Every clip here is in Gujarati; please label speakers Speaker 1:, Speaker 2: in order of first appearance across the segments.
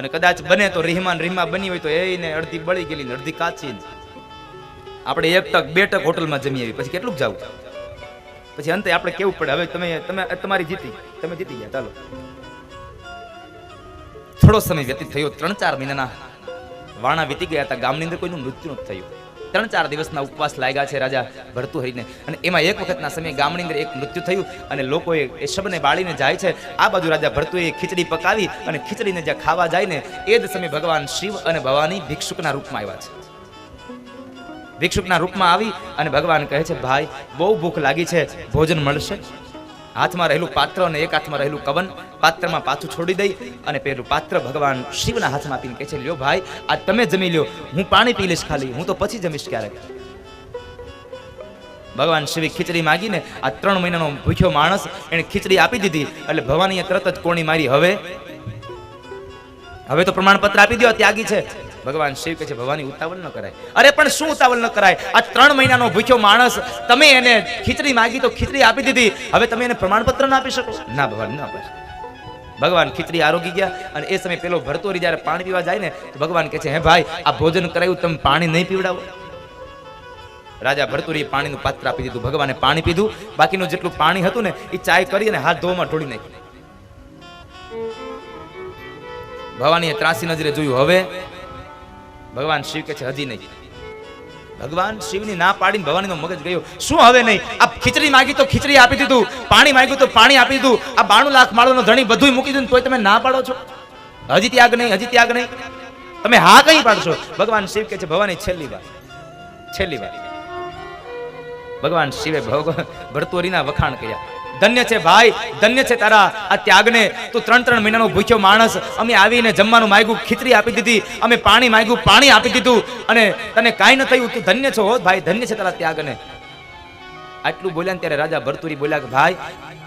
Speaker 1: અને કદાચ બને તો રીહમાન રીહમા બની હોય તો એને અડધી બળી ગયેલી ને અડધી કાચી આપણે એક ટક બે ટક હોટલમાં જમી આવી પછી કેટલું જવું? પછી અંતે આપણે કેવું પડે? હવે તમે તમે, તમારી જીતી. તમે જીતી ગયા, ચાલો. થોડો સમય વ્યતીત થયો, ત્રણ ચાર મહિનાના વાણા વીતી ગયા હતા. ગામની અંદર કોઈનું મૃત્યુ નથી થયું. ત્રણ ચાર દિવસના ઉપવાસ લાગ્યા છે રાજા ભરતુહરીને અને એમાં એક વખતના સમયે ગામની અંદર એક મૃત્યુ થયું અને લોકોએ એ શબને બાળીને જાય છે. આ બાજુ રાજા ભરતુએ ખીચડી પકાવી અને ખીચડીને જ્યાં ખાવા જાય ને એ જ સમયે ભગવાન શિવ અને ભવાની ભિક્ષુકના રૂપમાં આવ્યા છે. ભિક્ષુકના રૂપમાં આવી અને ભગવાન કહે છે, ભાઈ, બહુ ભૂખ લાગી છે. ભોજન મળશે? હાથમાં રહેલું પાત્ર અને એક હાથમાં રહેલું કવન પાત્રમાં પાછું છોડી દઈ અને પેલું પાત્ર ભગવાન શિવના હાથમાં આપીને કહે છે, લ્યો ભાઈ, આ તમે જમી લ્યો. હું પાણી પી લઈશ ખાલી. હું તો પછી જમીશ ક્યારેક. ભગવાન શિવે ખીચડી માગીને આ ત્રણ મહિનાનો ભૂખ્યો માણસ એને ખીચડી આપી દીધી. એટલે ભવાનીએ તરત જ કોણી મારી, હવે? હવે તો પ્રમાણપત્ર આપી દો ત્યાગી છે. ભગવાન શિવ કહે છે, ભવાની ઉતાવળ ન કરાય. અરે, પણ શું ઉતાવળ ન કરાય? આ ત્રણ મહિનાનો ભૂખ્યો માણસ, તમે એને ખીચડી માગી તો ખીચડી આપી દીધી. હવે તમે એને પ્રમાણપત્ર ના આપી શકો? ના ભગવાન, ના આપે ભગવાન ખીચડી આરોગી ગયા અને એ સમયે પેલો ભરતોરી જ્યારે પાણી પીવા જાય ને, તો ભગવાન કહે છે, હે ભાઈ, આ ભોજન કરાયું, તમે પાણી નહીં પીવડાવો. રાજા ભરતુરીએ પાણીનું પાત્ર આપી દીધું, ભગવાને પાણી પીધું. બાકીનું જેટલું પાણી હતું ને એ ચાય કરી અને હાથ ધોવામાં ઢોળી નાખ્યું. ભવાનીએ ત્રાસી નજરે જોયું, હવે ભગવાન શિવ કે છે, હજી નહીં. ભગવાન શિવની ના પાડીને ભવાનીનો મગજ ગયો. શું હવે નહીં? આ ખીચડી માગી તો ખીચડી આપી દીધું, પાણી માંગ્યું તો પાણી આપી દીધું. આ બાણું લાખ માળોનો ધણી બધું મૂકી દીધું તોય તમે ના પાડો છો? હજી ત્યાગ નહીં, હજી ત્યાગ નહીં. તમે હા કઈ પાડશો? ભગવાન શિવ કે છે, ભવાની છેલ્લી વાર છેલ્લી વાર ભગવાન શિવે ભરતુરીના વખાણ કર્યા. ધન્ય છે ભાઈ, ધન્ય છે તારા આ ત્યાગને. તું ત્રણ ત્રણ મહિનાનો ભૂખ્યો માણસ. અમે આવીને જમવાનું માંગ્યું ખીચડી આપી દીધી. અમે પાણી માગ્યું પાણી આપી દીધું. અને તને કાંઈ ન થયું, તું ધન્ય છો ભાઈ, ધન્ય છે તારા ત્યાગને. આટલું બોલ્યા ત્યારે રાજા ભરતુરી બોલ્યા કે, ભાઈ,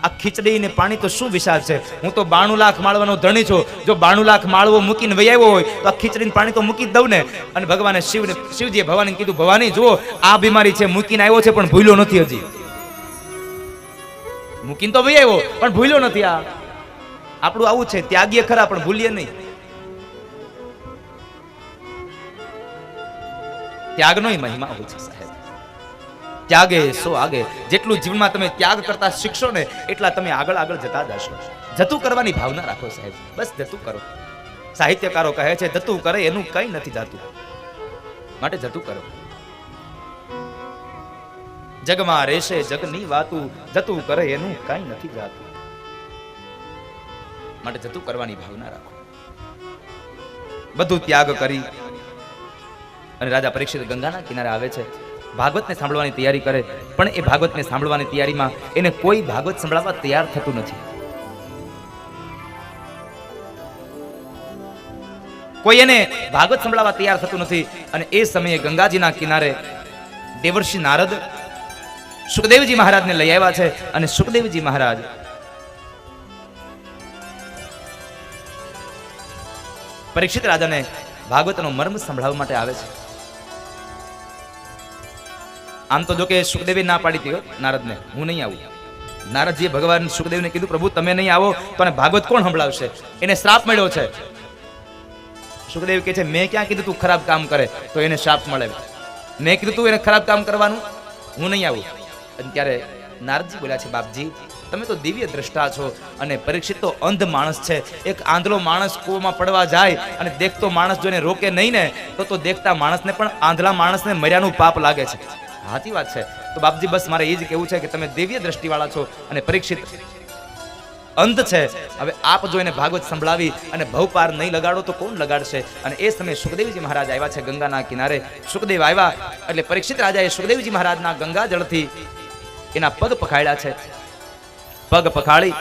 Speaker 1: આ ખીચડી ને પાણી તો શું વિશાળ છે? હું તો બાણું લાખ માળવાનો ધણી છું. જો બાણું લાખ માળવો મૂકીને વહી આવ્યો હોય, તો આ ખીચડી પાણી તો મૂકી દઉં ને. અને ભગવાને શિવને, શિવજીએ ભવાની કીધું, ભવાની, જુઓ, આ બીમારી છે, મૂકીને આવ્યો છે, પણ ભૂલ્યો નથી હજી. મૂકીને તો ભાઈ આવ્યો, પણ ભૂલ્યો નથી આ. આપણું આવું છે, ત્યાગીએ ખરા, પણ ભૂલીએ નહીં. ત્યાગનો મહિમા હોય છે, સાહેબ. ત્યાગે સો આગે. જેટલું જીવનમાં તમે ત્યાગ કરતા શીખશો ને, એટલા તમે આગળ આગળ જતા જશો. જતું કરવાની ભાવના રાખો, સાહેબ. બસ જતું કરો. સાહિત્યકારો કહે છે, જતું કરે, એનું કંઈ નથી જાતું. માટે જતું કરો. જગમાં રહેશે, જગની વાતું જતું કરે, એનું કંઈ નથી જાતું. માટે જતું કરવાની ભાવના રાખો. બધું ત્યાગ કરી અને રાજા પરીક્ષિત ગંગાના કિનારે આવે છે. ભાગવતને સાંભળવાની તૈયારી કરે, પણ એ ભાગવતને સાંભળવાની તૈયારીમાં એને કોઈ ભાગવત સંભળાવવા તૈયાર થતું નથી. કોઈ એને ભાગવત સંભળાવવા તૈયાર થતું નથી અને એ સમયે ગંગાજીના કિનારે દેવર્ષિ નારદ સુખદેવજી મહારાજને લઈ આવ્યા છે અને સુખદેવજી મહારાજ પરીક્ષિત રાજાને ભાગવતનો મર્મ સંભળાવવા માટે આવે છે. આમ તો જો સુખદેવે ના પાડી હતી નારદને. હું નહીં આવું. નારદજીએ ભગવાન સુખદેવને કીધું, પ્રભુ, તમે નહીં આવો તો અને ભાગવત કોણ સંભળાવશે? એને શ્રાપ મળ્યો છે. સુખદેવ કહે છે, મેં ક્યાં કીધું તું ખરાબ કામ કરે, તો એને શ્રાપ મળે. મેં કીધું, તું એને ખરાબ કામ કરવાનું? હું નહીં આવું. અને ત્યારે નારદજી બોલ્યા છે, બાપજી, તમે તો દિવ્ય દ્રષ્ટા છો અને પરીક્ષિત તો અંધ માણસ છે. એક આંધળો માણસ કૂવામાં પડવા જાય અને દેખતો માણસ જોને રોકે નહીં ને, તો તો દેખતા માણસને પણ આંધળા માણસને મર્યાનું પાપ લાગે છે. હાથી વાત છે. તો બાપજી, બસ મારે એ જ કહેવું છે કે તમે દિવ્ય દ્રષ્ટિવાળા છો અને પરીક્ષિત અંત છે. હવે આપ જો એને ભાગવત સંભળાવી અને ભવપાર નહીં લગાડો તો કોણ લગાડશે? અને એ સમયે સુખદેવજી મહારાજ આવ્યા છે ગંગાના કિનારે. સુખદેવ આવ્યા એટલે પરીક્ષિત રાજાએ સુખદેવજી મહારાજના ગંગા જળથી એના પગ પખાડ્યા છે. પગ પખાડી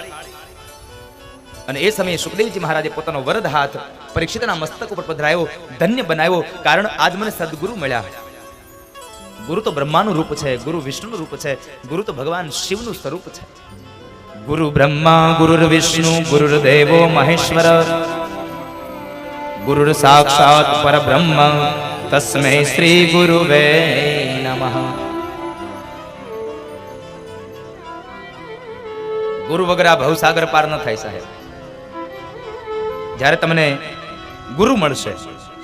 Speaker 1: અને એ સમયે સુખદેવજી મહારાજે પોતાનો વરદ હાથ પરીક્ષિતના મસ્તક ઉપર પધરાયો, ધન્ય બનાવ્યો, કારણ આજ મને સદગુરુ મળ્યા. ગુરુ તો બ્રહ્માનું રૂપ છે, ગુરુ વિષ્ણુનું રૂપ છે, ગુરુ તો ભગવાન શિવનું સ્વરૂપ છે. ગુરુ બ્રહ્મા, ગુરુર વિષ્ણુ, ગુરુર દેવો, મહેશ્વર. ગુરુર સાક્ષાત પરબ્રહ્મ, તસ્મૈ શ્રી ગુરુવે નમઃ. ગુરુ વગર આ ભવસાગર પાર ન થાય સાહેબ. જ્યારે તમને ગુરુ મળશે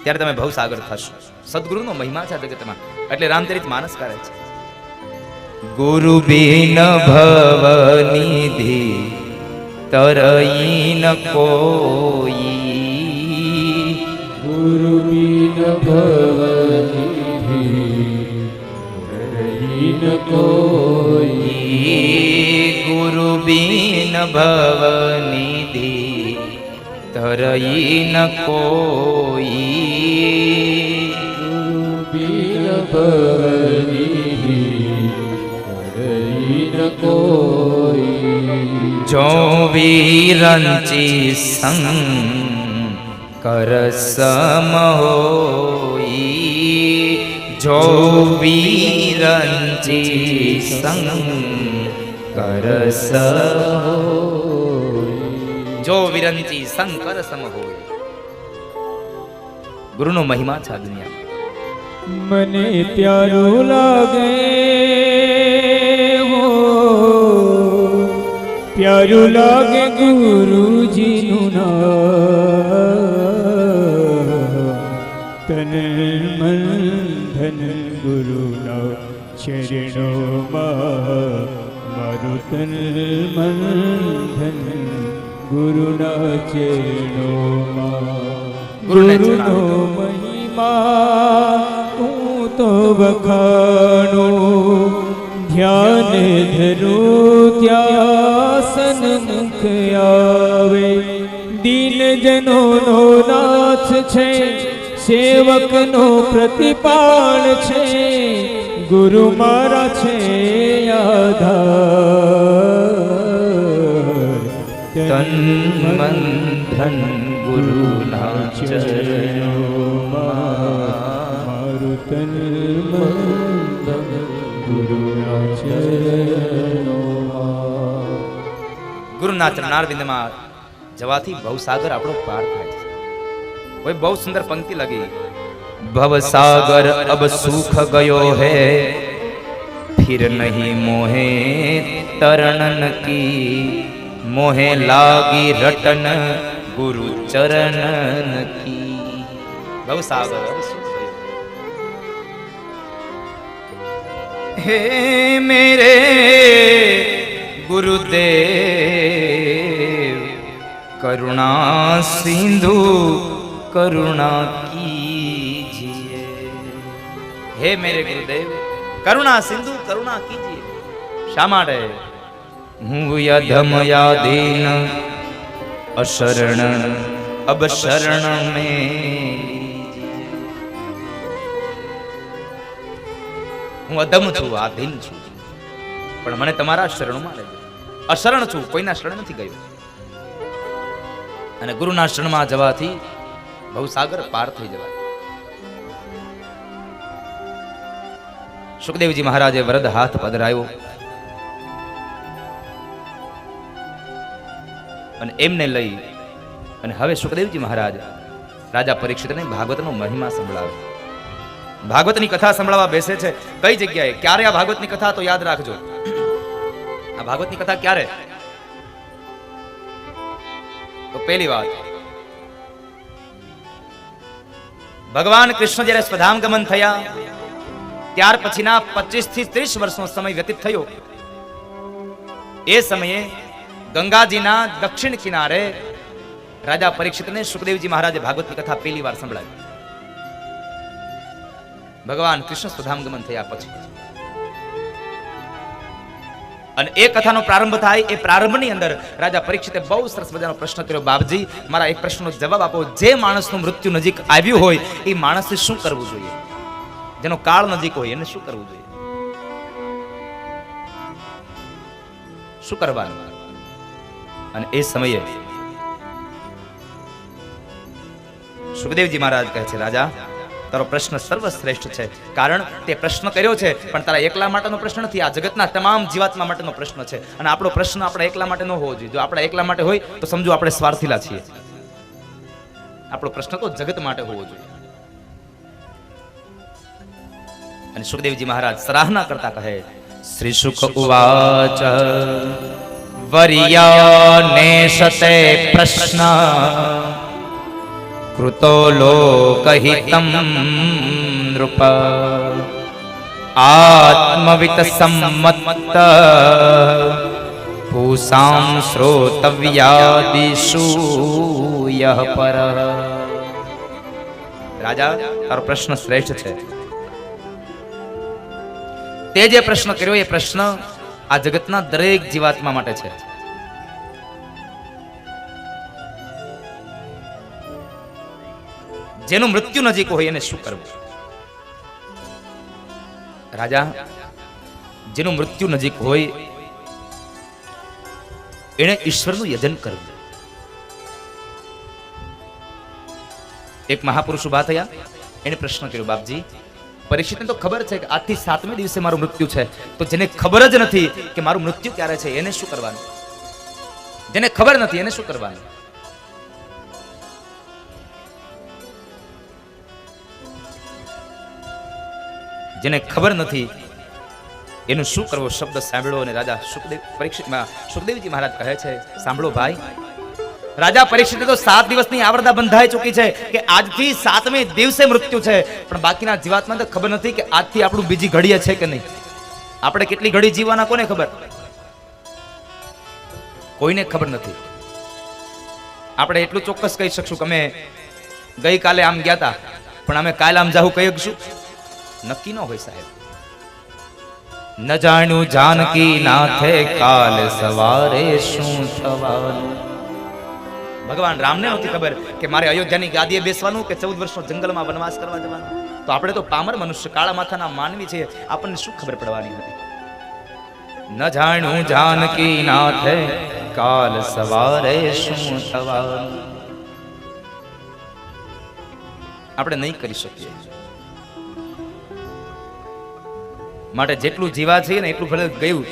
Speaker 1: ત્યારે તમે ભવસાગર થશો. સદગુરુનો મહિમા છે જગતમાં. એટલે રામચરિત માનસ કરે છે. ગુરુ બિન ભવનિધિ તરઈ ન કોઈ.
Speaker 2: ગુરુ બિન ભવનિધિ ન કોઈ.
Speaker 1: ગુરુ બિન ભવનિધિ તરઈ ન કોઈ.
Speaker 2: ગુરુ બિન તરઈ ન કોઈ.
Speaker 1: જો વીરંચી સંગ કર સમ હોઈ. જો વીરંચી સંગ કર સમ જો વિરંચી શંકર કર સમ હોય ગુરુનો મહિમા છે દુનિયા
Speaker 2: મને પ્યારું લાગે હો. પ્યારું લાગે ગુરુજીનું નામ. તન મન ધન ગુરુના ચરણોમાં તન મન ધન ગુરુના ચરણોમાં
Speaker 1: ગુરુને
Speaker 2: મહિમા હું તો વખાણો ધ્યાન ધરું ત્યાસન મુખ આવે જનોનો નાથ છે સેવકનો પ્રતિપાળ છે ગુરુ મારા છે આધાર
Speaker 1: તન મન ધન ગુરુના
Speaker 2: મારું તન મન ધન ગુરુના
Speaker 1: ગુરુના ચરણારવિંદમાં જવાથી ભવસાગર આપણો પાર થાય છે. કોઈ બહુ સુંદર પંક્તિ લગી ભવસાગર અબ સુખ ગયો હે. ફિર નહીં મોહે તરણન કી મોહે લાગી રટન, ગુરુ ચરણ કી બહુ સાગર હે મેરે ગુરુદેવ, કરુણા સિંધુ, કરુણા કીજીએ. હે મેરે ગુરુદેવ, કરુણા સિંધુ, કરુણા કીજીએ. શા માટે? હું અશરણ અબશરણ મે. હું અધમ છું, આધીન છું. પણ મને તમારા શરણમાં લેજો અશરણ છું, કોઈના શરણ નથી ગયો. અને ગુરુના શરણમાં જવાથી ભવસાગર પાર થઈ જવાય. સુખદેવજી મહારાજે વરદ હાથ પધરાયો. અને એમને લઈ અને હવે સુખદેવજી મહારાજ રાજા પરીક્ષિતને ભાગવતનો મહિમા સંભળાવે. ભાગવતની કથા સંભળાવવા બેસે છે. કઈ જગ્યાએ? ક્યારે આ ભાગવતની કથા તો યાદ રાખજો. આ ભાગવતની કથા ક્યારે? તો પહેલી વાત. ભગવાન કૃષ્ણ જ્યારે સ્વધામ ગમન થયા, ત્યાર પછીના પચીસથી ત્રીસ વર્ષનો સમય વ્યતીત થયો. એ સમયે ગંગાજીના દક્ષિણ કિનારે રાજા પરીક્ષિતને સુખદેવજી મહારાજે ભાગવતની કથા પહેલી વાર સંભળાવી. ભગવાન કૃષ્ણ સુધામ ગમન થયા પછી. અને એ કથાનો પ્રારંભ થાય એ પ્રારંભની અંદર રાજા પરીક્ષિતે બહુ સરસ મજાનો પ્રશ્ન કર્યો, બાપજી, મારા એક પ્રશ્નનો જવાબ આપો. જે માણસનું મૃત્યુ નજીક આવ્યું હોય, એ માણસે શું કરવું જોઈએ? જેનો કાળ નજીક હોય, એને શું કરવું જોઈએ? શું કરવાનું? અને એ સમયે સુખદેવજી મહારાજ કહે છે, રાજા, તારો પ્રશ્ન સર્વશ્રેષ્ઠ છે. કારણ તે પ્રશ્ન કર્યો છે, પણ તારા એકલા માટેનો પ્રશ્ન નથી. આ જગતના તમામ જીવાત્મા માટેનો પ્રશ્ન છે. અને આપણો પ્રશ્ન આપણા એકલા માટે ન હોવો જોઈએ. જો આપણા એકલા માટે હોય, તો સમજો આપણે સ્વાર્થીલા છીએ. આપણો પ્રશ્ન તો જગત માટે હોવો જોઈએ. અને સુખદેવજી મહારાજ સરાહના કરતા કહે, શ્રી સુખ ઉવાચ વર્યા નેશતે પ્રશ્ન કૃતો લોકહિતમ નૃપ આત્મવિત સંમત પૂષામ શ્રોતવ્યાદિષુ યહ પર રાજા તારો પ્રશ્ન શ્રેષ્ઠ છે તે જે પ્રશ્ન કર્યો એ પ્રશ્ન આ જગતના દરેક જીવાત્મા માટે છે. જેનું મૃત્યુ નજીક હોય એને શું કરવું? રાજા, જેનું મૃત્યુ નજીક હોય એને ઈશ્વરનું યજન કરવું. એક મહાપુરુષ ઊભા થયા એને પ્રશ્ન કર્યો, બાપજી પરીક્ષિતને તો ખબર છે કે આજથી સાતમે દિવસે મારું મૃત્યુ છે. તો જેને ખબર જ નથી કે મારું મૃત્યુ ક્યારે છે, એને શું કરવાનું? જેને ખબર નથી, એને શું કરવાનું? જેને ખબર નથી, એનું શું કરવો? શબ્દ સાંભળો અને રાજા સુખદેવ પરીક્ષિત સુખદેવજી મહારાજ કહે છે, સાંભળો ભાઈ રાજા પરીક્ષિત તો સાત દિવસની આવરદા બંધાઈ ચૂકી છે કે આજથી સાતમે દિવસે મૃત્યુ છે. પણ બાકીના જીવાતમાં તો ખબર નથી કે આજથી આપણું બીજી ઘડીએ છે કે નહીં. આપણે કેટલી ઘડી જીવવાના કોને ખબર? કોઈને ખબર નથી. આપણે એટલું ચોક્કસ કહી શકશું કે અમે ગઈકાલે આમ ગયા હતા પણ અમે કાલે આમ જાવું કહી શકશું. નક્કી ન હોય સાહેબ. ન જાણ્યું જાનકી નાથે કાલ સવારે શું થવાનું? ભગવાન રામને નહોતી ખબર કે મારે અયોધ્યાની ગાદીએ બેસવાનું કે ચૌદ વર્ષનો જંગલમાં વનવાસ કરવા જવાનું? તો આપણે તો પામર મનુષ્ય કાળા માથાના માનવી છે આપણને શું ખબર પડવાની હતી? ન જાણું જાનકી નાથે કાલ સવારે શું થવાનું? આપણે નહીં કરી શકીએ. માટે જેટલું જીવા છે ને એટલું ભલે ગયું,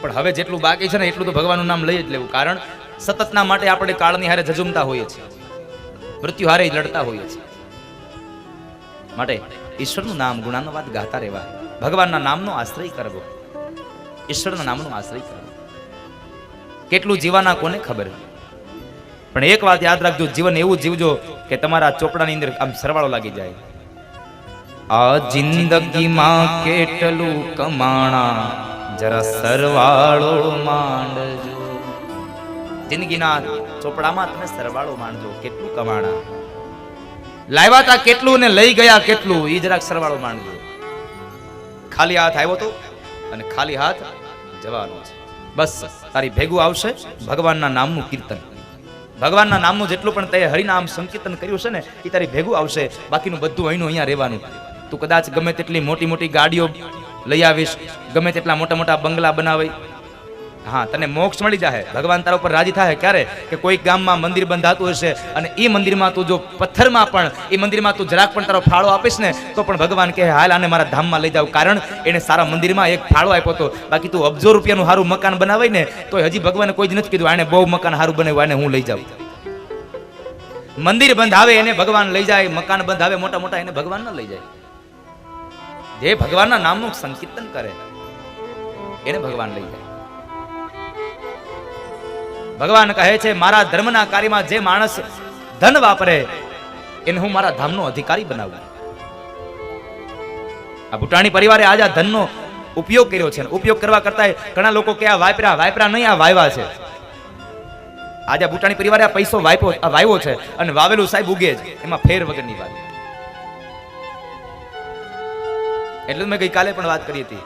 Speaker 1: પણ હવે જેટલું બાકી છે ને એટલું તો ભગવાનનું નામ લઈ જ લેવું. કારણ સતતના માટે આપણે કાળની હારે જજુમતા હોઈએ છીએ. મૃત્યુ હારે લડતા હોઈએ છીએ. માટે ઈશ્વરનું નામ ગુણાનુવાદ ગાતા રહેવા. ભગવાનના નામનો આશ્રય કરવો. ઈશ્વરના નામનો આશ્રય કરવો. કેટલું જીવાના કોને ખબર? પણ એક વાત યાદ રાખજો, જીવન એવું જીવજો કે તમારા ચોપડાની અંદર આમ સરવાળો લાગી જાય. આ જિંદગીમાં કેટલું કમાણા, જરા સરવાળો માંડજો. જિંદગીના ચોપડામાં તમે સરવાળો માંડજો કેટલું કમાણા. લાવ્યા તા કેટલું ને લઈ ગયા કેટલું એ જરાક સરવાળો માંડજો. ખાલી હાથ આવ્યો તો અને ખાલી હાથ જવાનો છે. બસ તારી ભેગું આવશે ભગવાનના નામનું કીર્તન. ભગવાનના નામનું જેટલું પણ તે હરિનામ સંકીર્તન કર્યું છે ને એ તારી ભેગું આવશે. બાકીનું બધું અહીંનું અહીંયા રહેવાનું. તું કદાચ ગમે તેટલી મોટી મોટી ગાડીઓ લઈ આવીશ ગમે તેટલા મોટા મોટા બંગલા બનાવી હા, તને મોક્ષ મળી જાય ભગવાન તારા ઉપર રાજી થાય ક્યારે? કે કોઈ ગામમાં મંદિર બંધાતું હશે અને એ મંદિરમાં તું જો પથ્થરમાં પણ એ મંદિરમાં તું જરાક પણ તારો ફાળો આપીશ ને, તો પણ ભગવાન કહે, હાલ આને મારા ધામમાં લઈ જાવ કારણ એને સારા મંદિરમાં એક ફાળો આપ્યો હતો બાકી તું અબજો રૂપિયાનું સારું મકાન બનાવાય ને તો હજી ભગવાને કોઈ જ નથી કીધું, આને બહુ મકાન સારું બનાવ્યું, આને હું લઈ જાઉં. મંદિર બંધાવે એને ભગવાન લઈ જાય, મકાન બંધાવે મોટા મોટા એને ભગવાન ન લઈ જાય. જે ભગવાનના નામનું સંકીર્તન કરે, એને ભગવાન લઈ જાય. ભગવાન કહે છે, મારા ધર્મના કાર્યમાં જે માણસ ધન વાપરે, એને હું મારા ધામનો અધિકારી બનાવું. આ ભૂટાણી પરિવારે આજે આ ધનનો ઉપયોગ કર્યો છે ઉપયોગ કરવા કરતા ઘણા લોકો કે આ વાયપરા વાયપરા નહીં, આ વાયવા છે. આજે ભૂટાણી પરિવારે આ પૈસો વાયપો વાવ્યો છે અને વાવેલું સાહેબ ઉગે જ, એમાં ફેર વગરની વાત. એટલે મેં ગઈકાલે પણ વાત કરી હતી.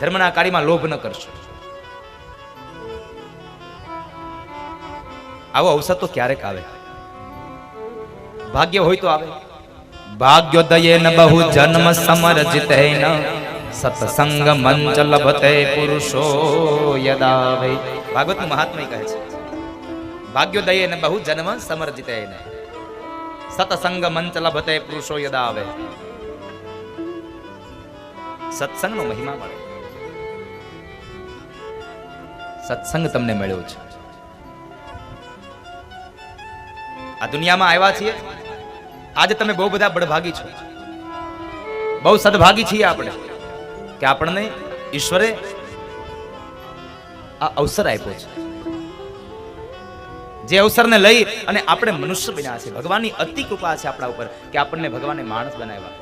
Speaker 1: ધર્મના કાર્યમાં લોભ ન કરશો. આવો અવસર તો ક્યારેક આવે. ભાગ્ય હોય તો આવે. ભાગ્યોદયે ન બહુ જન્મ સમરજિત ન સત્સંગ મંચ લભતે પુરુષો યદાવે ભાગવતનું મહાત્મય કહે છે. ભાગ્યોદયે ન બહુ જન્મ સમર્જિત ન સત્સંગ મંચ લભતે પુરુષો યદાવે સત્સંગનો મહિમા મળે સત્સંગ તમને મળ્યો છે. આ દુનિયામાં આવ્યા છીએ. આજે તમે બહુ બધા બળભાગી છો. બહુ સદભાગી છીએ આપણે કે આપણને ઈશ્વરે આ અવસર આપ્યો છે. જે અવસરને લઈ અને આપણે મનુષ્ય બન્યા છે ભગવાનની અતિ કૃપા છે આપણા ઉપર કે આપણને ભગવાને માણસ બનાવ્યા.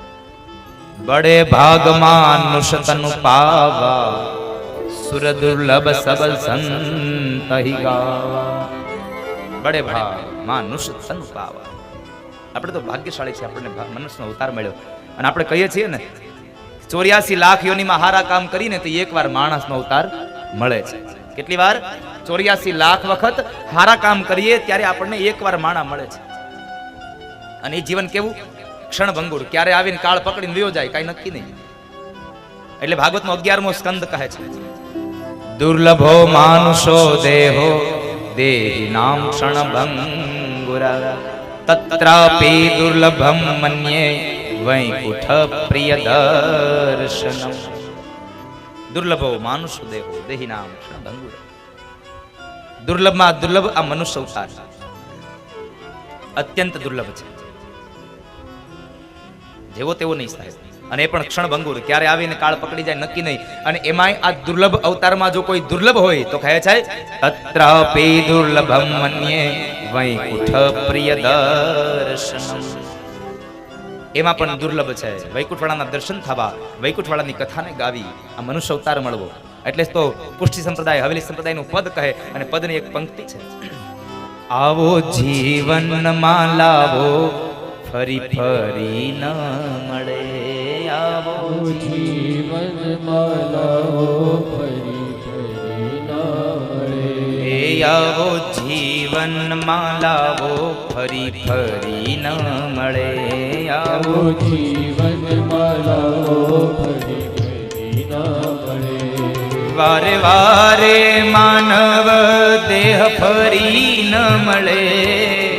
Speaker 1: બડે ભાગમાં નુષતનુ પાવા સુર દુર્લભ સબલ સંત બડે ભાગ. માં તન પાવા આપણે તો ભાગ્યશાળી છે આપણને મનુષ્યનો અવતાર મળ્યો. અને આપણે કહીએ છીએ ને, ચોર્યાસી લાખ યોનીમાં હારા કામ કરીને તો એકવાર માણસનો અવતાર મળે છે. કેટલી વાર? ચોર્યાસી લાખ વખત હારા કામ કરીએ ત્યારે આપણને એકવાર માણા મળે છે. અને એ જીવન કેવું? ક્ષણભંગુર. ક્યારે આવીને કાળ પકડીને વયો જાય, કાંઈ નક્કી નહીં. એટલે ભાગવતનો અગિયારમો સ્કંદ કહે છે, દુર્લભો માનુષો દેહો, દેહી નામ ક્ષણભંગુરા તત્રાપી દુર્લભમ મન્યે વૈકુંઠ પ્રિય દર્શનમ દુર્લભો માનુષ દેહો દેહી નામ ભંગુર દુર્લભમાં દુર્લભ આ મનુષ્ય અવતાર અત્યંત દુર્લભ છે। જેવો તેવો નહીં સાહેબ. અને એ પણ ક્ષણભંગુર ક્યારે આવીને કાળ પકડી જાય નક્કી નહીં. અને એમાંય આ દુર્લભ અવતારમાં જો કોઈ દુર્લભ હોય, તો કહે છે, તત્રાપી દુર્લભમ મન્યે વૈકુંઠ પ્રિય દર્શન એમાં પણ દુર્લભ છે. વૈકુંઠવાળાના દર્શન થવા વૈકુંઠવાળાની કથાને ગાવી આ મનુષ્ય અવતાર મળવો. એટલે તો પુષ્ટિ સંપ્રદાય હવેલી સંપ્રદાયનું પદ કહે અને પદની એક પંક્તિ છે. આવો જીવનમાં લાવો ફરી ફરી ન મળે આવો.
Speaker 2: જીવનમાં લાવો ફરી ફરી ન મળે.
Speaker 1: આવો જીવનમાં લાવો ફરી ફરી ન મળે આવો.
Speaker 2: જીવનમાં લાવો ફરી ફરી ના મળે.
Speaker 1: વારે વારે માનવ દેહ ફરી ન મળે.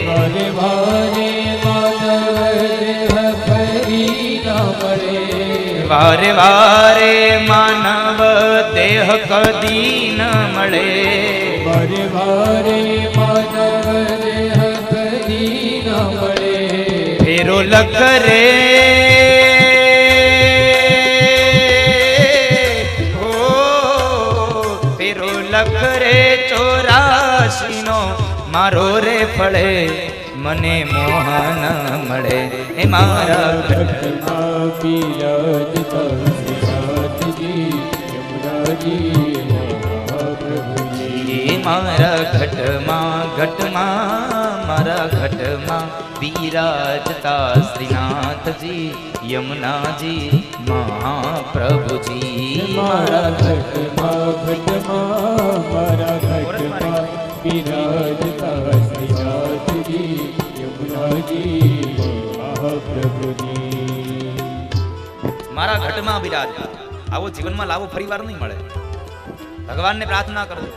Speaker 2: વારે વારે માનવ દેહ ફરી ન મળે.
Speaker 1: વારે વારે માનવ દેહ કદી ન મળે.
Speaker 2: વારે વારે માનવ
Speaker 1: ફેરો લખ રે હો, ફેરો લખ રે મારો રે ફળે મને મોહન મળે એ મારા
Speaker 2: મહાપ્રભુજી
Speaker 1: મારા ઘટમાં ઘટમાં મારા ઘટમાં શ્રીનાથજી યમુનાજી મહાપ્રભુજી.
Speaker 2: મારા ઘટમાં ઘટમાં મારા ઘટમાં બિરાજતા શ્રીનાથજી યમુનાજી મહાપ્રભુજી.
Speaker 1: મારા ઘટમાં બિરાજતા આવો જીવનમાં લાવો ફરીવાર નહીં મળે. ભગવાનને પ્રાર્થના કરજો.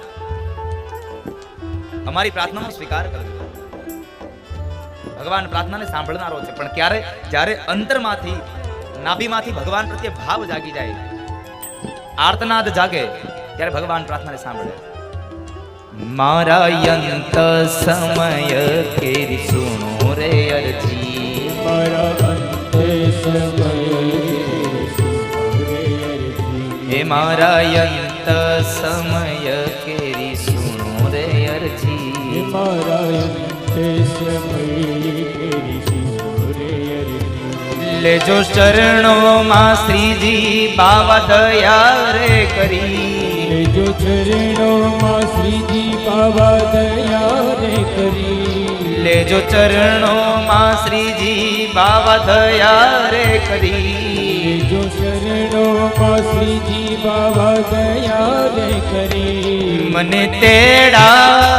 Speaker 1: અમારી પ્રાર્થનાનો સ્વીકાર કરજો. ભગવાન પ્રાર્થનાને સાંભળનારો છે. પણ ક્યારે? જ્યારે અંતરમાંથી નાભીમાંથી ભગવાન પ્રત્યે ભાવ જાગી જાય આર્તનાદ જાગે ત્યારે ભગવાન પ્રાર્થનાને સાંભળે. મારા અંત સમય કેરી સુણો રે અરજી.
Speaker 2: મારા અંતે સમય
Speaker 1: હે મારા
Speaker 2: અંત સમય
Speaker 1: લેજો ચરણોમાં શ્રીજી બાવા દયા રે કરી.
Speaker 2: લેજો ચરણોમાં શ્રીજી બાવા દયા રે કરી.
Speaker 1: લેજો ચરણોમાં શ્રીજી બાવા દયા રે કરી.
Speaker 2: લેજો ચરણોમાં શ્રીજી બાવા દયા રે કરી.
Speaker 1: મને તેડા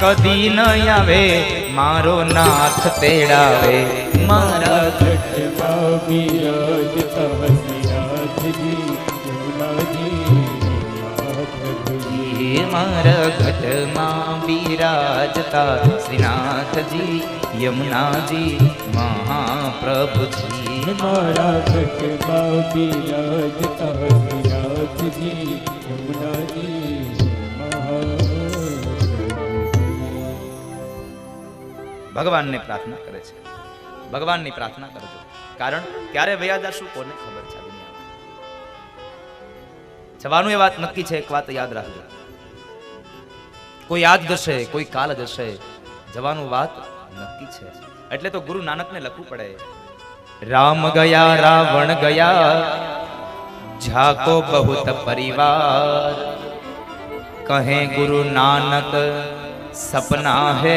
Speaker 1: કદી ન આવે મારો નાથ તેડાવે. મારા
Speaker 2: ઘટમાં
Speaker 1: હે મારા ઘટમાં બિરાજતા શ્રીનાથજી યમુનાજી મહાપ્રભુજી.
Speaker 2: મારા ઘટમાં બિરાજતા શ્રીનાથજી યમુનાજી
Speaker 1: ભગવાનને પ્રાર્થના કરે છે. ભગવાનની પ્રાર્થના કરજો. કારણ ક્યારે વયા જશું કોને ખબર છે દુનિયામાં. જવાનું એ વાત નક્કી છે, એક વાત યાદ રાખજો. કોઈ આજ જશે, કોઈ કાલ જશે, જવાનું વાત નક્કી છે. એટલે તો ગુરુ નાનકને લખવું પડે. રામ ગયા, રાવણ ગયા ઝાકો બહુત પરિવાર. કહે ગુરુ નાનક સપના હે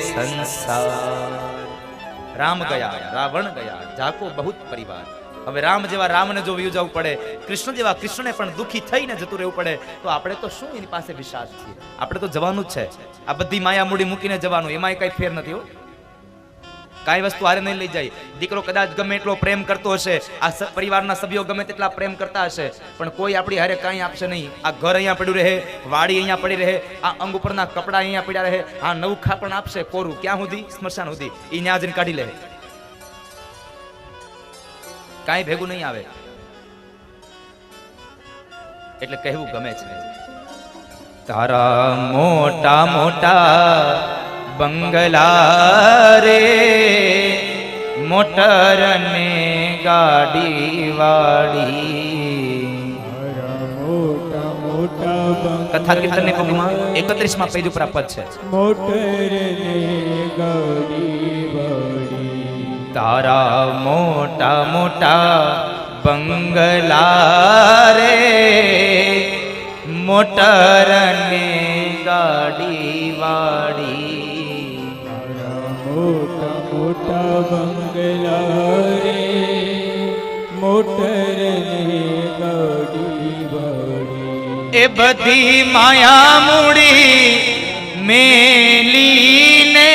Speaker 1: સંસાર. રામ ગયા, રાવણ ગયા, જાકો બહુત પરિવાર. હવે રામ જેવા રામને જો વ્યુ જવું પડે, કૃષ્ણ જેવા કૃષ્ણને પણ દુઃખી થઈને જતું રહેવું પડે, તો આપણે તો શું એની પાસે વિશ્વાસ છીએ? આપણે તો જવાનું જ છે. આ બધી માયા મૂડી મૂકીને જવાનું, એમાંય કઈ ફેર નથી હો. કાંઈ વસ્તુ હારે નહીં લઈ જાય. દીકરો કદાચ ગમે એટલો પ્રેમ કરતો હશે, આ પરિવારના સભ્યો ગમે તેટલા પ્રેમ કરતા હશે, પણ કોઈ આપણી હારે કાંઈ આપશે નહીં. આ ઘર અહીંયા પડ્યું રહે, વાડી અહીંયા પડી રહે, આ અંગ ઉપરના કપડા અહીંયા પડ્યા રહે, આ નવખા પણ આપશે કોરું. ક્યાં સુધી? સ્મશાન સુધી. એ ન્યા કાઢી લે. કાંઈ ભેગું નહીં આવે. એટલે કહેવું ગમે છે. તારા મોટા મોટા બંગલા રે મોટર ને ગાડી વાડી
Speaker 2: મારા મોટા મોટા બંગલા
Speaker 1: કથા કીર્તનની પગમાં એકત્રીસમાં પેજ ઉપર આપત છે.
Speaker 2: મોટર ને ગાડી વાળી
Speaker 1: તારા મોટા મોટા બંગલા રે મોટર ને ગાડી વાડી
Speaker 2: મારા મોટા મોટા બંગલા રે મોટર ને ગાડી વાળી.
Speaker 1: એ બધી માયા મૂડી મેલીને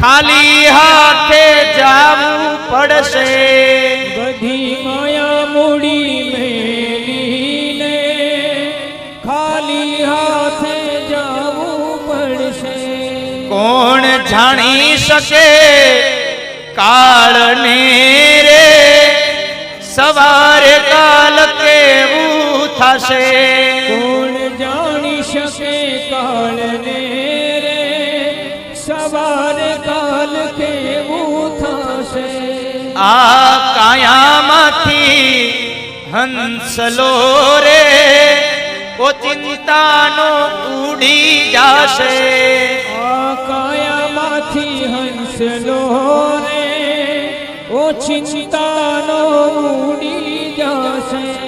Speaker 1: ખાલી હાથે જાવું પડશે.
Speaker 2: બધી માયા મૂડી મેલીને ખાલી હાથે
Speaker 1: કોણ જાણી શકે? કાળને રે સવારે કાલ કેવું થશે?
Speaker 2: કોણ જાણી શકે કાળને રે સવારે કાલ કેવું થશે?
Speaker 1: આ કાયામાંથી હંસલો રે ઓ ચિંતાનો ઉડી જાશે.
Speaker 2: માયામાંથી હંસલો રે. ઓ ચિંતાનો ઉડી જશે.